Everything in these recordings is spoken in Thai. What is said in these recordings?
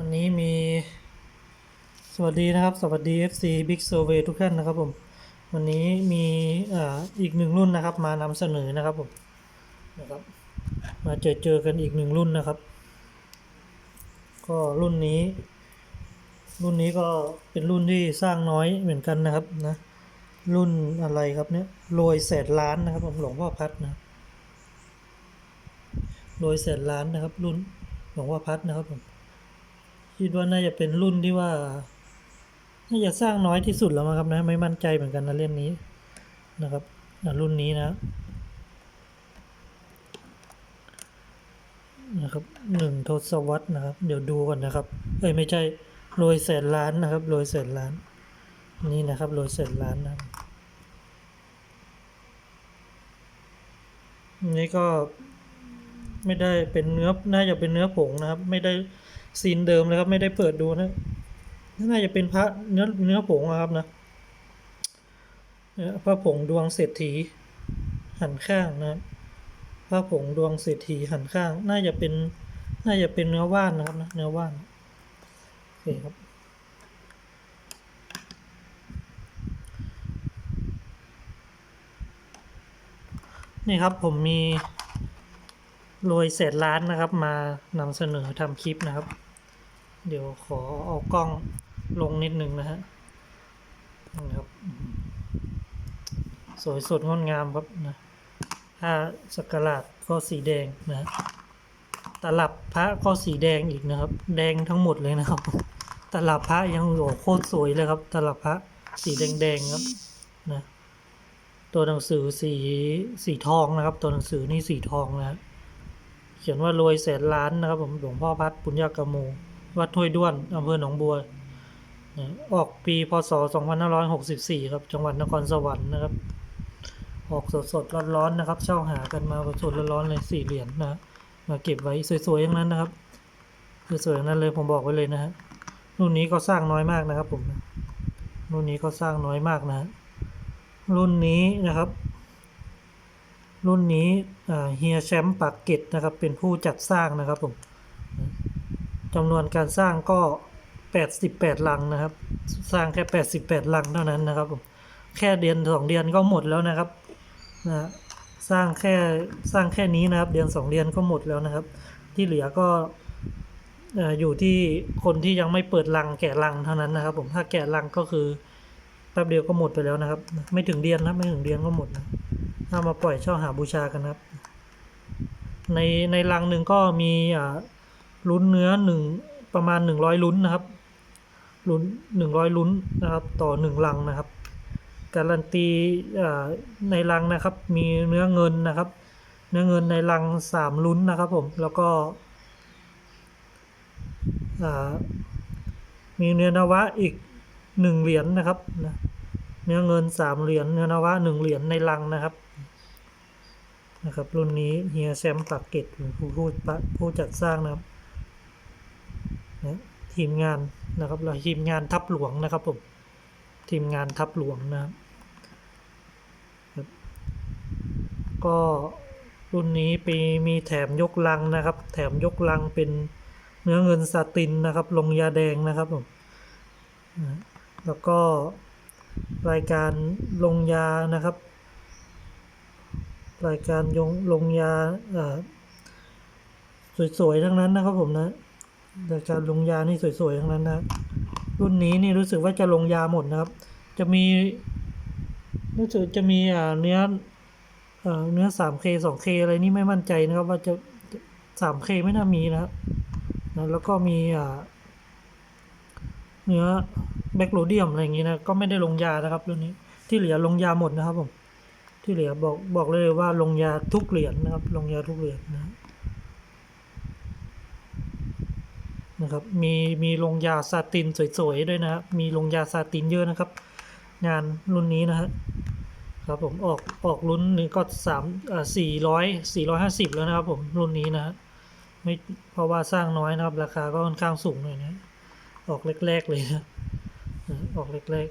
วันนี้มีสวัสดีนะครับ สวัสดี FC Big Survey ทุกท่านนะครับผม วันนี้มีอีกหนึ่งรุ่นนะครับ มานำเสนอนะครับผมนะครับ มาเจอเจอกันอีกหนึ่งรุ่นนะครับ ก็รุ่นนี้ รุ่นนี้ก็เป็นรุ่นที่สร้างน้อยเหมือนกันนะครับนะรุ่นอะไรครับเนี่ยโรยแสนล้านนะครับผมหลวงพ่อพัดนะรับโรยแสนล้านนะครับ รุ่นหลวงพ่อพัดนะครับผม คิดว่าน่าจะเป็นรุ่นที่ว่าน่าจะสร้างน้อยที่สุดแล้วมั้งครับนะ ไม่มั่นใจเหมือนกันนะเล่มนี้นะครับอะรุ่นนี้นะนะครับหนึ่งทศวรรษนะครับ เดี๋ยวดูก่อนนะครับเอ้ยไม่ใช่โรยแสนล้านนะครับโรยแสนล้าน นี่นะครับโรยแสนล้านนะครับอันนี่ก็ไม่ได้เป็นเนื้อน่าจะเป็นเนื้อผงนะครับ ไม่ได้ ซีนเดิมเลยครับ ไม่ได้เปิดดูนะน่าจะเป็นพระเนื้อเนื้อผงอะครับนะพระผงดวงเศรษฐีหันข้างนะพระผงดวงเศรษฐีหันข้าง น่าจะเป็น น่าจะเป็นเนื้อว่านนะครับนะเนื้อว่านโอเคครับนี่ครับผมมีรวยเศษล้านนะครับมานำเสนอทำคลิปนะครับ เดี๋ยวขอเอากล้องลงนิดนึงนะฮะนี่ครับ สวยสดงดงามครับนะผ้าสักการะก็สีแดงนะตลับพระก็สีแดงอีกนะครับ แดงทั้งหมดเลยนะครับ ตลับพระยังโอ้โคตรสวยเลยครับ ตลับพระสีแดงๆครับนะตัวหนังสือสีสีทองนะครับ ตัวหนังสือนี่สีทองนะเขียนว่ารวยแสนล้านนะครับผมหลวงพ่อพัดปุญญากโม วัดห้วยด้วนอำเภอหนองบัว ออกปีพศ 2564 ครับ จังหวัดนครสวรรค์นะครับ ออกสดๆร้อนๆนะครับ เช่าหากันมาสดๆร้อนๆเลยสี่เหรียญนะมาเก็บไว้สวยๆอย่างนั้นนะครับสวยๆอย่างนั้นเลยผมบอกไว้เลยนะฮะรุ่นนี้ก็สร้างน้อยมากนะครับ ผมรุ่นนี้ก็สร้างน้อยมากนะฮะรุ่นนี้นะครับ รุ่นนี้เฮียแชมป์ปากเกร็ดนะครับ เป็นผู้จัดสร้างนะครับผม จำนวนการสร้างก็ 88ลังนะครับ สร้างแค่ 88ลังเท่านั้นนะครับผมแค่เดือนสองเดือนก็หมดแล้วนะครับนะสร้างแค่สร้างแค่นี้นะครับ เดือนสองเดือนก็หมดแล้วนะครับ ที่เหลือก็อยู่ที่คนที่ยังไม่เปิดลังแกะลังเท่านั้นนะครับ ผมถ้าแกะลังก็คือแป๊บเดียวก็หมดไปแล้วนะครับ ไม่ถึงเดือนนะไม่ถึงเดือนก็หมดนะถ้ามาปล่อยเช่าหาบูชากันนะครับ ในในลังหนึ่งก็มีอ่า ลุ้นเนื้อหนึ่งประมาณหนึ่งร้อยลุ้นนะครับลุ้นหนึ่งร้อยลุ้นนะครับ ต่อหนึ่งลังนะครับ การันตีในลังนะครับ มีเนื้อเงินนะครับ เนื้อเงินในลังสามลุ้นนะครับ ผมแล้วก็มีเนื้อนวะอีกหนึ่งเหรียญนะครับนะเนื้อเงินสามเหรียญเนื้อนวะหนึ่งเหรียญในลังนะครับนะครับรุ่นนี้เฮียแซมปากเกตผู้ผู้ผู้จัดสร้างนะครับ นะทีมงานนะครับเราทีมงานทัพหลวงนะครับผมทีมงานทัพหลวงนะครับก็รุ่นนี้ปีมีแถมยกลังนะครับ แถมยกลังเป็นเนื้อเงินสตินนะครับ ลงยาแดงนะครับผมแล้วก็รายการลงยานะครับ รายการยงลงยาสวยๆทั้งนั้นนะครับผมนะ รายการลงยานี่สวยๆทั้งนั้นนะรุ่นนี้นี่รู้สึกว่าจะลงยาหมดนะครับ จะมี รู้สึกจะมีอ่าเนื้อเอ่อเนื้อ 3K 2K อะไรนี่ไม่มั่นใจนะครับ ว่าจะ 3K ไม่น่ามีนะครับนะแล้วก็มีอ่าเนื้อแบคโรเดียมอะไรอย่างนี้นะ ก็ไม่ได้ลงยานะครับเรื่องนี้ ที่เหลือลงยาหมดนะครับผม ที่เหลือบอกบอกเลยว่าลงยาทุกเหรียญนะครับ ลงยาทุกเหรียญนะ นะครับ มีมีลงยาซาตินสวยๆด้วยนะครับ มีลงยาซาตินเยอะนะครับ งานรุ่นนี้นะฮะครับผมออกออกรุ่นนี้ก็สามอ่าสี่ร้อยสี่ร้อยห้าสิบแล้วนะครับผมรุ่นนี้นะฮะไม่เพราะว่าสร้างน้อยนะครับ ราคาก็ค่อนข้างสูงหน่อยนะออกแรกๆเลยนะอออกแรก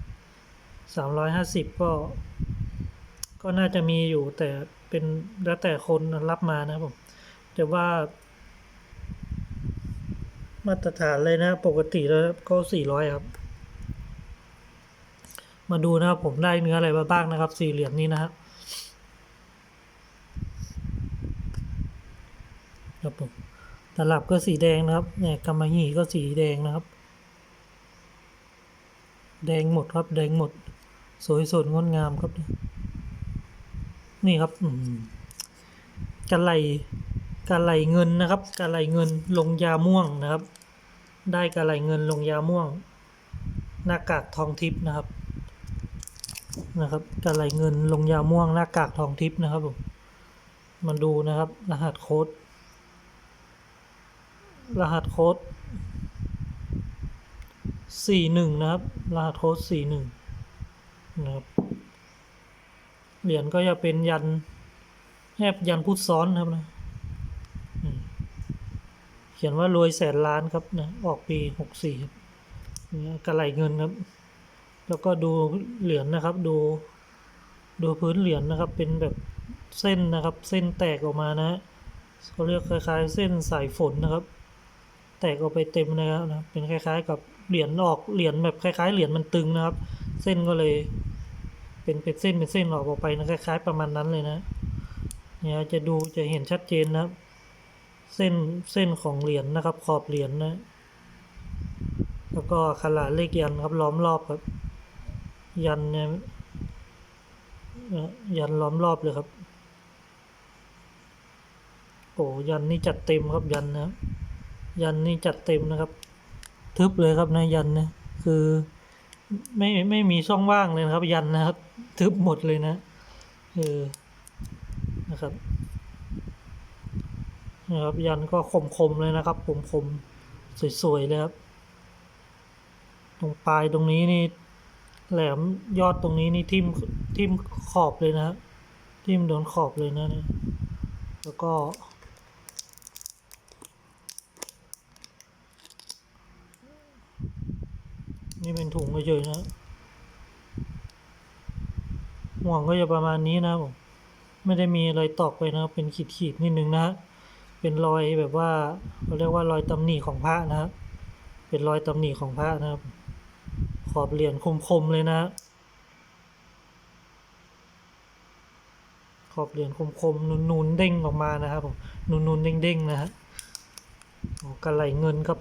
ๆสามร้อยห้าสิบก็ ก็น่าจะมีอยู่แต่เป็นแล้วแต่คนรับมานะครับผมแต่ว่า มาตรฐานเลยนะ ปกติแล้วก็สี่ร้อยครับ มาดูนะครับผมได้เนื้ออะไรมาบ้างนะครับ สี่เหรียญนี้นะครับครับผมตลับก็สีแดงนะครับเนี่ยกำมะหยี่ก็สีแดงนะครับ แดงหมดครับ แดงหมด สวยสดงดงามครับ นี่ครับอืมกะไหลกะไหลเงินนะครับกะไหลเงินลงยาม่วงนะครับ ได้กะไหลเงินลงยาม่วง หน้ากากทองทิพย์นะครับ นะครับกะไหลเงินลงยาม่วง หน้ากากทองทิพย์นะครับผมมาดูนะครับ รหัสโค้ด รหัสโค้ดสี่หนึ่งนะครับ รหัสโค้ดสี่หนึ่งนะครับ เหรียญก็จะเป็นยันแอบยันพุทซ้อนนะครับนะ ขียนว่ารวยแสนล้านครับนะออกปีหกสี่ครับเนี่กระไหลเงินครับ แล้วก็ดูเหรียญนะครับ ดู ดูพื้นเหรียญนะครับ เป็นแบบเส้นนะครับ เส้นแตกออกมานะฮะเขาเรียกคล้าย ๆ เส้นสายฝนนะครับ แตกออกไปเต็มนะครับนะเป็นคล้าย ๆ กับเหรียญออกเหรียญแบบคล้าย ๆ เหรียญมันตึงนะครับ เส้นก็เลยเป็นเป็นเส้นเป็นเส้นออกออกไปนะคล้าย ๆ ประมาณนั้นเลยนะเนี่ยจะดูจะเห็นชัดเจนนะครับ เส้นเส้นของเหรียญนะครับ ขอบเหรียญนะแล้วก็ขลาดเลขยันครับ ล้อมรอบครับ ยันเนี่ยยันล้อมรอบเลยครับโอ้ยันนี่จัดเต็มครับยันนะยันนี่จัดเต็มนะครับ ทึบเลยครับนะยันนะคือไม่ไม่มีช่องว่างเลยครับ ยันนะครับ ทึบหมดเลยนะเออนะครับ นะครับยันก็คมๆเลยนะครับคมๆสวยๆเลยครับ ตรงปลายตรงนี้นี่แหลมยอดตรงนี้นี่ทิ่มทิ่มขอบเลยนะฮะทิ่มโดนขอบเลยนะเนี่ยแล้วก็นี่เป็นถุงเฉยๆนะห่วงก็จะประมาณนี้นะครับผมไม่ได้มีรอยตอกไปนะครับเป็นขีดๆนิดนึงนะฮะ เป็นรอยแบบว่าเขาเรียกว่ารอยตำหนิของพระนะครับ เป็นรอยตำหนิของพระนะครับ ขอบเหรียญคมๆเลยนะขอบเหรียญคมๆนูนๆเด้งออกมานะครับผมนูนๆเด้งๆนะฮะกระไหลเงินครับ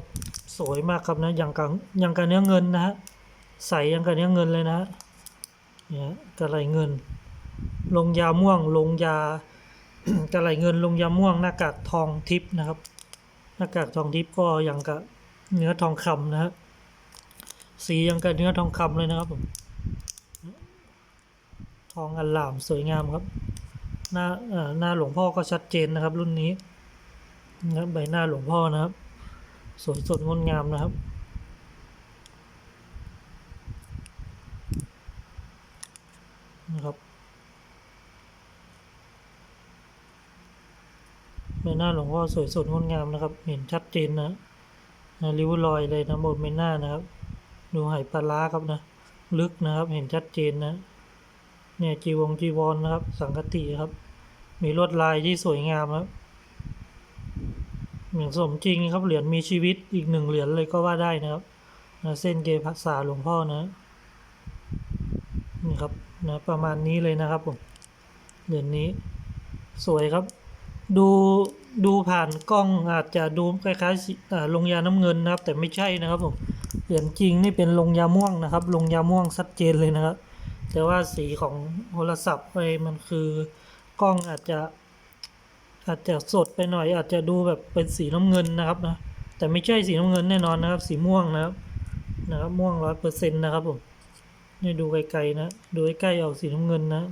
สวยมากครับนะอย่างกับอย่างกับเนื้อเงินนะฮะใสอย่างกับเนื้อเงินเลยนะฮะเนี่ยกระไหลเงิน ลงยาม่วงลงยา กระไหลเงินลงยาม่วงหน้ากากทองทิพย์นะครับ หน้ากากทองทิพย์ก็อย่างกับเนื้อทองคำนะฮะสีย่างกับเนื้อทองคำเลยนะครับผมทองอลามสวยงามครับ หน้าเอ่อหน้าหลวงพ่อก็ชัดเจนนะครับ รุ่นนี้นะครับใบหน้าหลวงพ่อนะครับ สวยสดงดงามนะครับนะครับ ใบหน้าหลวงพ่อสวยสดงดงามนะครับ เห็นชัดเจนนะนะริ้วรอยเลยนะบนใบหน้านะครับ ดูไหปลาร้าครับนะ ลึกนะครับ เห็นชัดเจนนะ เนี่ยจีวงจีวรนะครับ สังกติครับ มีลวดลายที่สวยงามครับเหมือนสมจริงครับ เหรียญมีชีวิตอีกหนึ่งเหรียญเลยก็ว่าได้นะครับนะเส้นเกภาษาหลวงพ่อนะนี่ครับนะประมาณนี้เลยนะครับผมเหรียญนี้สวยครับ ดูดูผ่านกล้องอาจจะดูคล้ายๆลงยาน้ำเงินนะครับ แต่ไม่ใช่นะครับผมเหรียญจริงนี่เป็นลงยาม่วงนะครับ ลงยาม่วงชัดเจนเลยนะครับ แต่ว่าสีของโทรศัพท์ไปมันคือกล้องอาจจะ อาจจะสดไปหน่อย อาจจะดูแบบเป็นสีน้ำเงินนะครับนะแต่ไม่ใช่สีน้ำเงินแน่นอนนะครับ สีม่วงนะครับนะครับม่วงร้อยเปอร์เซ็นต์นะครับผมนี่ดูไกลๆนะดูใกล้ๆออกสีน้ำเงินนะ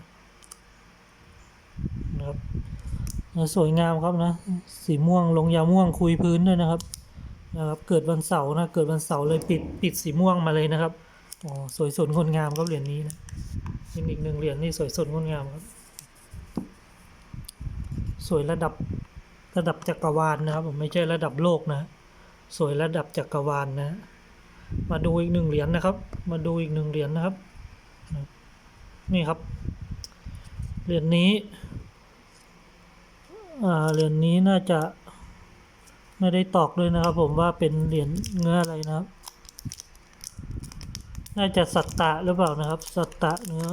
นะครับนะ สวยงามครับนะ สีม่วงลงยาม่วงคุยพื้นด้วยนะครับนะครับ เกิดวันเสาร์นะเกิดวันเสาร์เลยปิดปิดสีม่วงมาเลยนะครับอ๋อสวยสดงดงามครับเหรียญนี้นะเป็นอีกหนึ่งเหรียญที่สวยสดงดงามครับ สวยระดับระดับจักรวาลนะครับผมไม่ใช่ระดับโลกนะ สวยระดับจักรวาลนะ มาดูอีกหนึ่งเหรียญนะครับ มาดูอีกหนึ่งเหรียญนะครับ นี่ครับเหรียญนี้ เหรียญนี้น่าจะไม่ได้ตอกด้วยนะครับผมว่าเป็นเหรียญเนื้ออะไรนะครับ น่าจะสัตตะหรือเปล่านะครับ สัตตะเนื้อ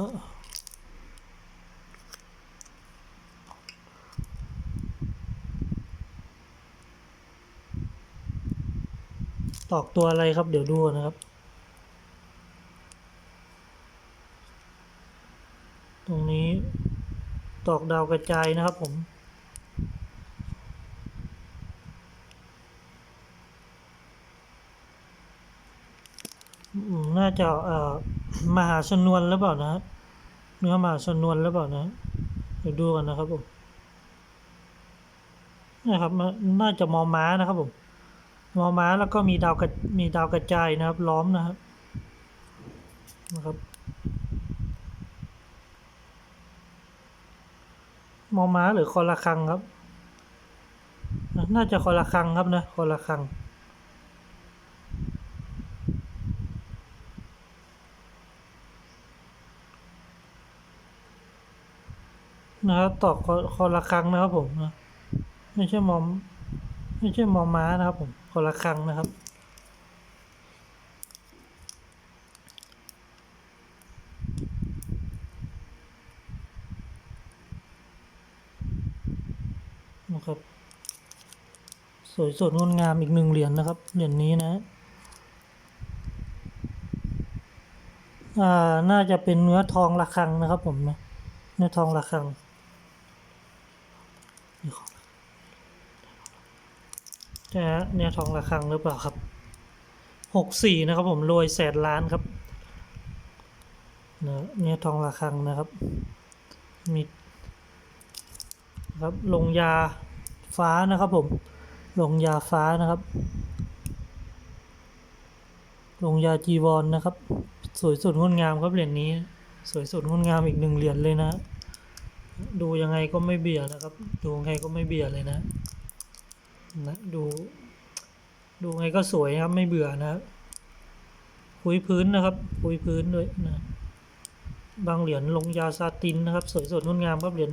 ตอกตัวอะไรครับ เดี๋ยวดูนะครับ ตรงนี้ตอกดาวกระจายนะครับผม น่าจะเอ่อมหาชนวนหรือเปล่านะฮะเนื้อมหาชนวนหรือเปล่านะเดี๋ยวดูกันนะครับผมนะครับมันน่าจะมอม้านะครับผมมอม้าแล้วก็มีดาวกระมีดาวกระจายนะครับ ล้อมนะครับนะครับมอม้าหรือคอระคังครับ น่าจะคอระคังครับนะคอระคัง นะครับตอกคอคอระครังนะครับผมนะไม่ใช่มอม ไม่ใช่มอมม้านะครับผมคอระครังนะครับนะครับ สวยสดงดงามอีกหนึ่งเหรียญนะครับ เหรียญนี้นะ อ่า น่าจะเป็นเนื้อทองระฆังนะครับผมนะ เนื้อทองระฆังนี่ของ ใช่ฮะเนื้อทองระฆังหรือเปล่าครับหกสี่นะครับผมรวยแสนล้านครับเนื้อเนื้อทองระฆังนะครับ มีครับลงยาฟ้านะครับผม ลงยาฟ้านะครับ ลงยาจีวรนนะครับ สวยสดงดงามครับเหรียญนี้ สวยสดงดงามอีกหนึ่งเหรียญเลยนะ ดูยังไงก็ไม่เบียดนะครับ ดูยังไงก็ไม่เบียดเลยนะ นะดู ดูไงก็สวยครับไม่เบื่อนะครับคุยพื้นนะครับ คุยพื้นด้วยนะบางเหรียญลงยาซาตินนะครับ สวยสดงดงามครับเหรียญ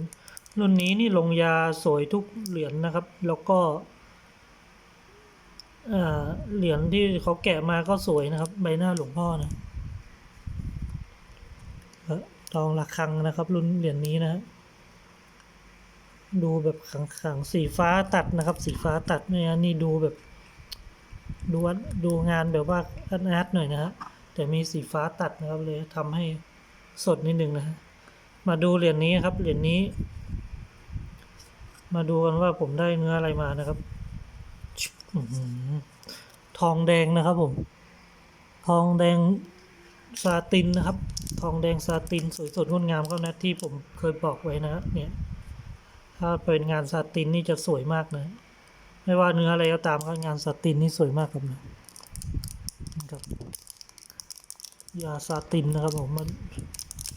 รุ่นนี้นี่ลงยาสวยทุกเหรียญนะครับ แล้วก็เหรียญที่เขาแกะมาก็สวยนะครับ ใบหน้าหลวงพ่อนะเอ่อทองระฆังนะครับ รุ่นเหรียญนี้นะฮะ ดูแบบขังๆสีฟ้าตัดนะครับ สีฟ้าตัดเนี่ยนี่ดูแบบ ดูอันดูงานแบบว่าอาร์ตหน่อยนะฮะแต่มีสีฟ้าตัดนะครับเลยทำให้สดนิดนึงนะฮะมาดูเหรียญนี้ครับเหรียญนี้ มาดูกันว่าผมได้เนื้ออะไรมานะครับทองแดงนะครับผม ทองแดงซาตินนะครับ ทองแดงซาตินสวยสดงดงามก็นะที่ผมเคยบอกไว้นะเนี่ย ถ้าเป็นงานซาตินนี่จะสวยมากนะ ไม่ว่าเนื้ออะไรก็ตามก็งานซาตินนี่สวยมากครับนะนะครับยาซาตินนะครับผมมัน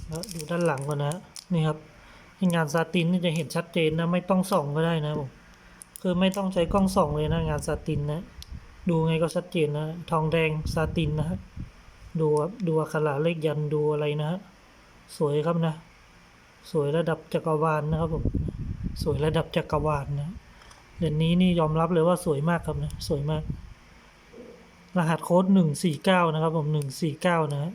แล้วดูด้านหลังก่อนนะนี่ครับงานซาตินนี่จะเห็นชัดเจนนะไม่ต้องส่องก็ได้นะผมคือไม่ต้องใช้กล้องส่องเลยนะงานซาตินนะดูไงก็ชัดเจนนะทองแดงซาตินนะฮะดูครับดูอักขระเลขยันดูอะไรนะฮะสวยครับนะ สวยระดับจักรวาลนะครับผม สวยระดับจักรวาลนะเหรียญนี้นี่ยอมรับเลยว่าสวยมากครับนะสวยมาก รหัสโค้ดหนึ่งสี่เก้านะครับ ผมหนึ่งสี่เก้านะฮะ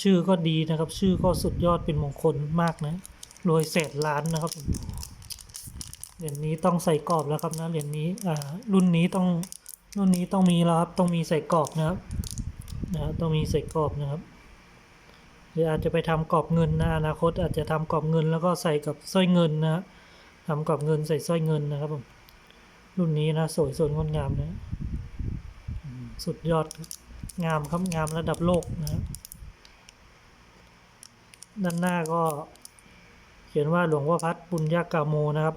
ชื่อก็ดีนะครับ ชื่อก็สุดยอดเป็นมงคลมากนะรวยแสนล้านนะครับผมเหรียญนี้ต้องใส่กรอบแล้วครับนะเหรียญนี้อ่ารุ่นนี้ต้องรุ่นนี้ต้องมีแล้วครับต้องมีใส่กรอบนะครับนะต้องมีใส่กรอบนะครับ หรืออาจจะไปทำกรอบเงินนะอนาคตอาจจะทำกรอบเงินแล้วก็ใส่กับสร้อยเงินนะฮะทำกรอบเงินใส่สร้อยเงินนะครับผมรุ่นนี้นะสวยสดงดงามนะสุดยอดงามครับงามระดับโลกนะครับด้านหน้าก็เขียนว่าหลวงพ่อพัดปุญญากาโมนะครับ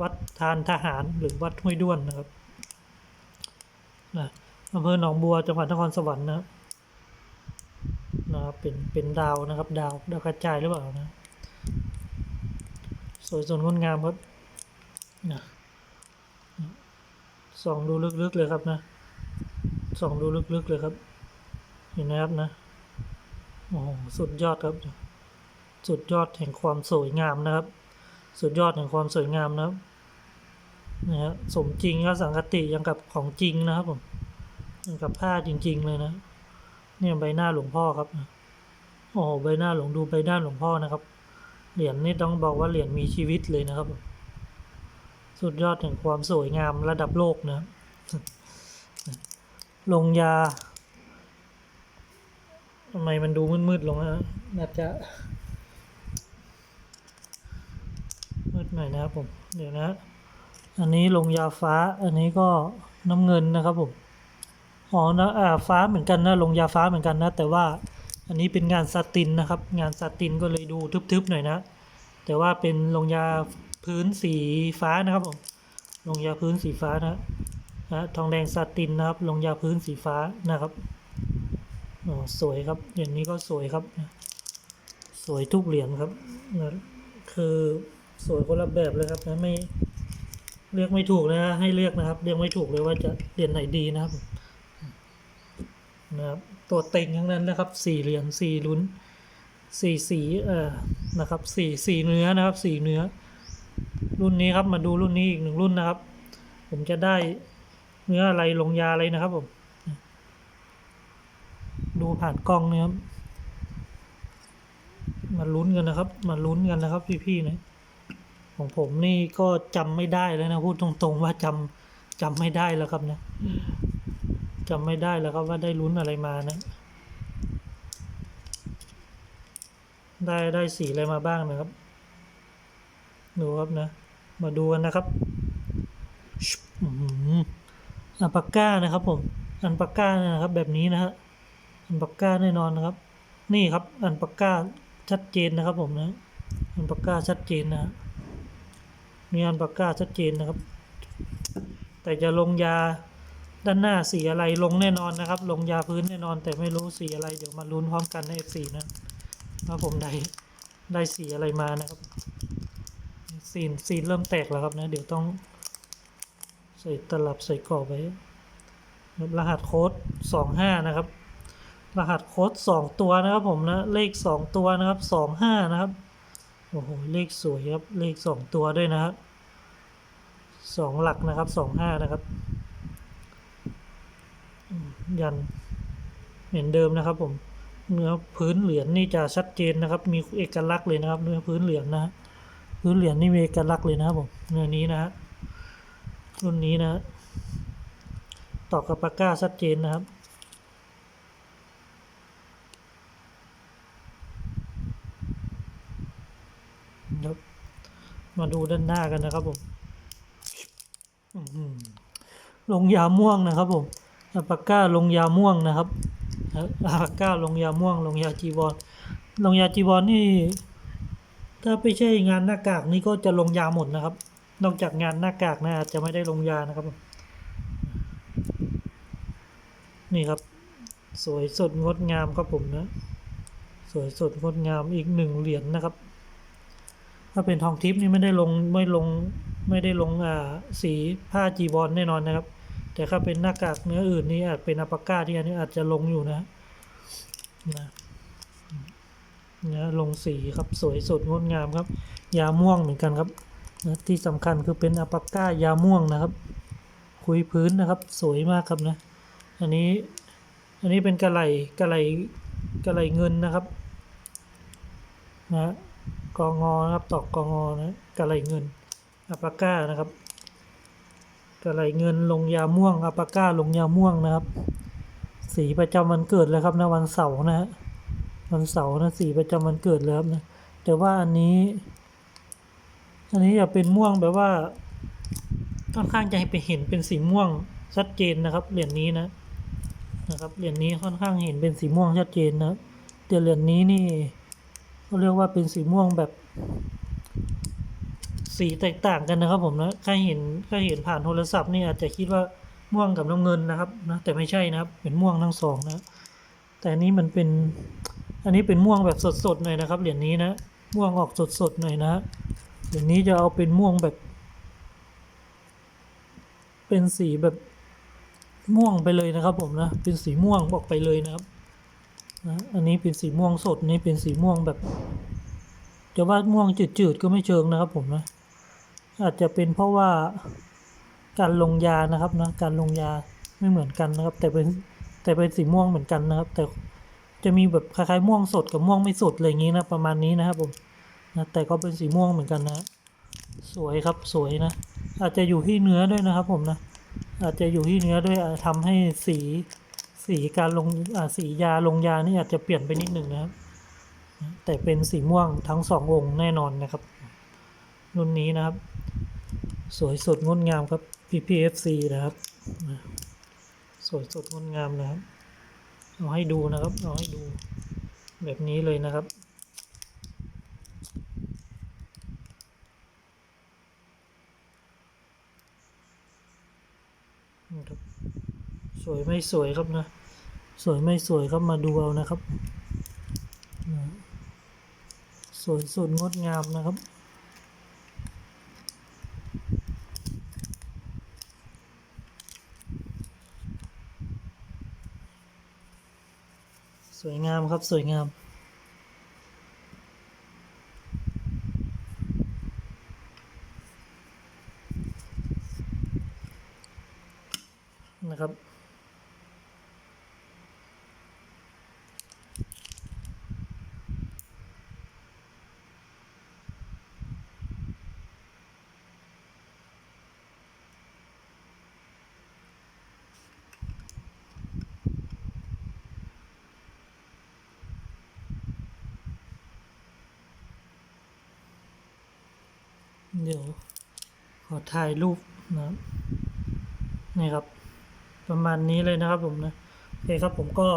วัดทานทหารหรือวัดห้วยด้วนนะครับนะ อำเภอหนองบัวจังหวัดนครสวรรค์นะครับนะครับเป็นเป็นดาวนะครับ ดาวดาวกระจายหรือเปล่านะสวยสดงดงามครับนะส่องดูลึกๆเลยครับนะส่องดูลึกๆเลยครับ เห็นไหมครับนะโอ้โหสุดยอดครับ สุดยอดแห่งความสวยงามนะครับ สุดยอดแห่งความสวยงามนะครับนะฮะสมจริงครับสังคติยังกับของจริงนะครับผม กับผ้าจริง ๆ เลยนะ เนี่ยใบหน้าหลวงพ่อครับ โอ้โหใบหน้าหลวงดูใบหน้าหลวงพ่อนะครับ เหรียญนี่ต้องบอกว่าเหรียญมีชีวิตเลยนะครับ สุดยอดแห่งความสวยงามระดับโลกนะ ลงยาทำไมมันดูมืดๆลงนะน่าจะ มืดหน่อยนะครับผม เดี๋ยวนะ อันนี้ลงยาฟ้า อันนี้ก็น้ำเงินนะครับผม อ๋อนะอ่าฟ้าเหมือนกันนะลงยาฟ้าเหมือนกันนะ แต่ว่าอันนี้เป็นงานซาตินนะครับ งานซาตินก็เลยดูทึบๆหน่อยนะ แต่ว่าเป็นลงยาพื้นสีฟ้านะครับผมลงยาพื้นสีฟ้านะนะทองแดงซาตินนะครับ ลงยาพื้นสีฟ้านะครับอ๋อสวยครับเหรียญนี้ก็สวยครับ สวยทุกเหรียญครับนะคือสวยคนละแบบเลยครับนะไม่เลือกไม่ถูกนะให้เลือกนะครับเลือกไม่ถูกเลยว่าจะเหรียญไหนดีนะครับ นะครับตัวเต็งทั้งนั้นนะครับสี่เหรียญสี่ลุ้นสี่สีเอ่อนะครับสี่สี่เนื้อนะครับสี่เนื้อ รุ่นนี้ครับมาดูรุ่นนี้อีกหนึ่งรุ่นนะครับ ผมจะได้เนื้ออะไรลงยาอะไรนะครับผมดูผ่านกล้องนี่ยครับมาลุ้นกันนะครับ มาลุ้นกันนะครับพี่ๆนะของผมนี่ก็จำไม่ได้แล้วนะพูดตรงๆว่าจำจำไม่ได้แล้วครับนะ จำไม่ได้แล้วครับว่าได้ลุ้นอะไรมานะ ได้ได้สีอะไรมาบ้างนะครับ ดูครับนะ มาดูกันนะครับอันปากก้านะครับ ผม อันปากก้านะครับ แบบนี้นะฮะ อันปากก้าแน่นอนนะครับ นี่ครับ อันปากก้าชัดเจนนะครับ ผมนะ อันปากก้าชัดเจนนะ มีอันปากก้าชัดเจนนะครับ แต่จะลงยา ด้านหน้าสีอะไรลงแน่นอนนะครับ ลงยาพื้นแน่นอน แต่ไม่รู้สีอะไร เดี๋ยวมาลุ้นพร้อมกันใน F4 นะว่าผมได้ได้สีอะไรมานะครับซีนซีเริ่มแตกแล้วครับนะ เดี๋ยวต้องใส่ตลับใส่กรอบไว้รหัสโค้ดสองห้านะครับ รหัสโค้ดสองตัวนะครับผมนะ เลขสองตัวนะครับสองห้านะครับ โอ้โห เลขสวยครับ เลขสองตัวด้วยนะครับสองหลักนะครับสองห้านะครับ ยันเหมือนเดิมนะครับ ผม เนื้อพื้นเหรียญนี่จะชัดเจนนะครับ มีเอกลักษณ์เลยนะครับ เนื้อพื้นเหรียญนะพื้นเหรียญนี่มีเอกลักษณ์เลยนะครับผมเนื้อนี้นะฮะรุ่นนี้นะฮะต่อกับปากก้าชัดเจนนะครับครับมาดูด้านหน้ากันนะครับผมลงยาม่วงนะครับผม อัปาก้าลงยาม่วงนะครับอัปาก้าลงยาม่วง ลงยาจีวรลงยาจีวรนี่ ถ้าไม่ใช่งานหน้ากากนี่ก็จะลงยาหมดนะครับ นอกจากงานหน้ากากนะอาจะไม่ได้ลงยานะครับ นี่ครับ สวยสดงดงามครับผมนะ สวยสดงดงามอีกหนึ่งเหรียญนะครับ ถ้าเป็นทองทิพย์นี่ไม่ได้ลงไม่ลงไม่ได้ลงอ่าสีผ้าจีบอลแน่นอนนะครับ แต่ถ้าเป็นหน้ากากเนื้ออื่นนี่อาจเป็นอัปาก้าที่อันนี้อาจจะลงอยู่นะนะนะลงสีครับสวยสดงดงามครับ ยาม่วงเหมือนกันครับนะที่สำคัญคือเป็นอัปาก้ายาม่วงนะครับ คุยพื้นนะครับ สวยมากครับนะ อันนี้อันนี้เป็นกระไหลกระไหลกระไหลเงินนะครับนะกองอนะครับตอกกองอนะกระไหลเงินอัปาก้านะครับ กระไหลเงินลงยาม่วงอัปาก้าลงยาม่วงนะครับ สีประจำวันเกิดเลยครับนะวันเสาร์นะฮะวันเสาร์นะสีประจำวันเกิดเลยครับนะแต่ว่าอันนี้ อันนี้จะเป็นม่วงแบบว่าค่อนข้างจะให้ไปเห็นเป็นสีม่วงชัดเจนนะครับเหรียญนี้นะนะครับเหรียญนี้ค่อนข้างเห็นเป็นสีม่วงชัดเจนนะครับแต่เหรียญนี้นี่เขาเรียกว่าเป็นสีม่วงแบบ สีแตกต่างกันนะครับผมนะถ้าเห็นถ้าเห็นผ่านโทรศัพท์นี่อาจจะคิดว่าม่วงกับน้ำเงินนะครับนะแต่ไม่ใช่นะครับเป็นม่วงทั้งสองนะแต่อันนี้มันเป็นอันนี้เป็นม่วงแบบสดๆหน่อยนะครับเหรียญนี้นะม่วงออกสดๆหน่อยนะเหรียญนี้จะเอาเป็นม่วงแบบ เป็นสีแบบม่วงไปเลยนะครับผมนะเป็นสีม่วงบอกไปเลยนะครับนะอันนี้เป็นสีม่วงสดนี่เป็นสีม่วงแบบจะว่าม่วงจืดๆก็ไม่เชิงนะครับผมนะ อาจจะเป็นเพราะว่าการลงยานะครับนะการลงยาไม่เหมือนกันนะครับ แต่เป็นแต่เป็นสีม่วงเหมือนกันนะครับ แต่จะมีแบบคล้ายๆม่วงสดกับม่วงไม่สดอะไรอย่างนี้นะประมาณนี้นะครับผมนะแต่ก็เป็นสีม่วงเหมือนกันนะ สวยครับสวยนะ อาจจะอยู่ที่เนื้อด้วยนะครับผมนะอาจจะอยู่ที่เนื้อด้วยอาจทำให้สีสีการลงสียาลงยานี่อาจจะเปลี่ยนไปนิดหนึ่งนะครับแต่เป็นสีม่วงทั้งสององค์แน่นอนนะครับ รุ่นนี้นะครับ สวยสดงดงามครับ PPFC นะครับ สวยสดงดงามนะครับ เอาให้ดูนะครับ เอาให้ดูแบบนี้เลยนะครับ สวยไม่สวยครับนะ สวยไม่สวยครับมาดูเอานะครับ สวยสดงดงามนะครับ วยงามครับสวยงาม นะครับ เดี๋ยวขอถ่ายรูปนะครับนี่ครับ ประมาณนี้เลยนะครับผมนะโอเคครับผมก็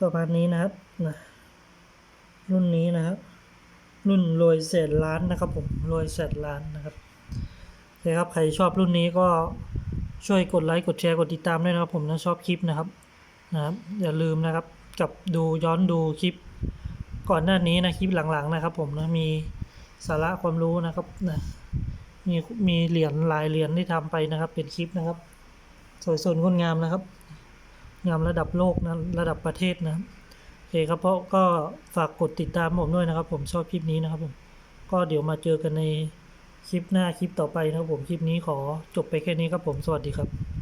ประมาณนี้นะครับนะรุ่นนี้นะครับ รุ่นรวยเศษล้านนะครับ ผมรวยเศษล้านนะครับโอเคครับใครชอบรุ่นนี้ก็ช่วยกดไลค์กดแชร์กดติดตามด้วยนะครับ ผมนะชอบคลิปนะครับนะครับอย่าลืมนะครับกับดูย้อนดูคลิปก่อนหน้านี้นะคลิปหลังๆนะครับ ผมนะมี สาระความรู้นะครับนะมีมีเหรียญหลายเหรียญที่ทำไปนะครับ เป็นคลิปนะครับ สวยสดงดงามนะครับ งามระดับโลกนะระดับประเทศนะครับโอเคครับเพราะก็ฝากกดติดตามผมด้วยนะครับ ผมชอบคลิปนี้นะครับผมก็เดี๋ยวมาเจอกันในคลิปหน้าคลิปต่อไปนะครับผมคลิปนี้ขอจบไปแค่นี้ครับผมสวัสดีครับ